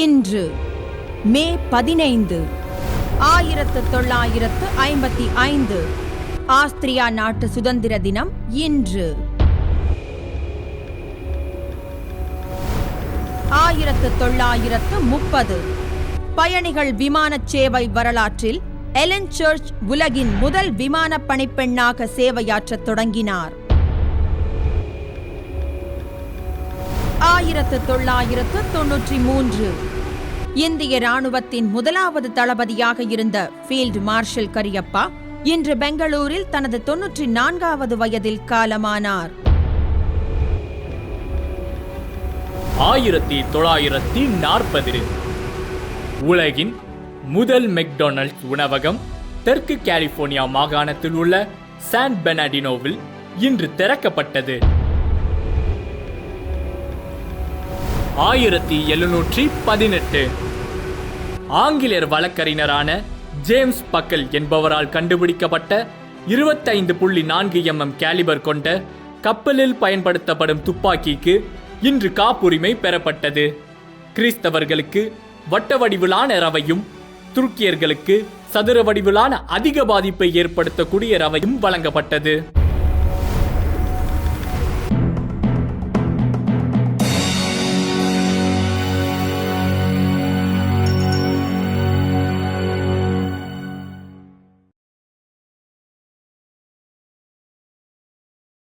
இன்று மே பதினைந்து ஆயிரத்து தொள்ளாயிரத்து ஐம்பத்தி ஐந்து ஆஸ்திரியா நாட்டு சுதந்திர தினம் இன்று. ஆயிரத்து தொள்ளாயிரத்து முப்பது பயணிகள் விமானச் சேவை வரலாற்றில் எலன் சர்ச் உலகின் முதல் விமான பணிப்பெண்ணாக சேவையாற்றத் தொடங்கினார். ஆயிரத்து தொள்ளாயிரத்து தொன்னூற்றி மூன்று. இந்திய ராணுவத்தின் முதலாவது தளபதியாக இருந்த ஃபீல்டு மார்ஷல் கரியப்பா இன்று பெங்களூரில் தனது தொன்னூற்றி நான்காவது வயதில் காலமானார். ஆயிரத்தி தொள்ளாயிரத்தி நாற்பது. உலகின் முதல் மெக்டொனால்ட்ஸ் உணவகம் தெற்கு கலிபோர்னியா மாகாணத்தில் உள்ள சான் பெனாடினோவில் இன்று திறக்கப்பட்டது. ஆயிரத்தி எழுநூற்றி பதினெட்டு. ஆங்கிலேயர் வழக்கறிஞரான ஜேம்ஸ் பக்கல் என்பவரால் கண்டுபிடிக்கப்பட்ட இருபத்தைந்து புள்ளி நான்கு எம்எம் கேலிபர் கொண்ட கப்பலில் பயன்படுத்தப்படும் துப்பாக்கிக்கு இன்று காப்புரிமை பெறப்பட்டது. கிறிஸ்தவர்களுக்கு வட்ட வடிவிலான ரவையும் துருக்கியர்களுக்கு சதுர வடிவிலான அதிக பாதிப்பை ஏற்படுத்தக்கூடிய ரவையும் வழங்கப்பட்டது.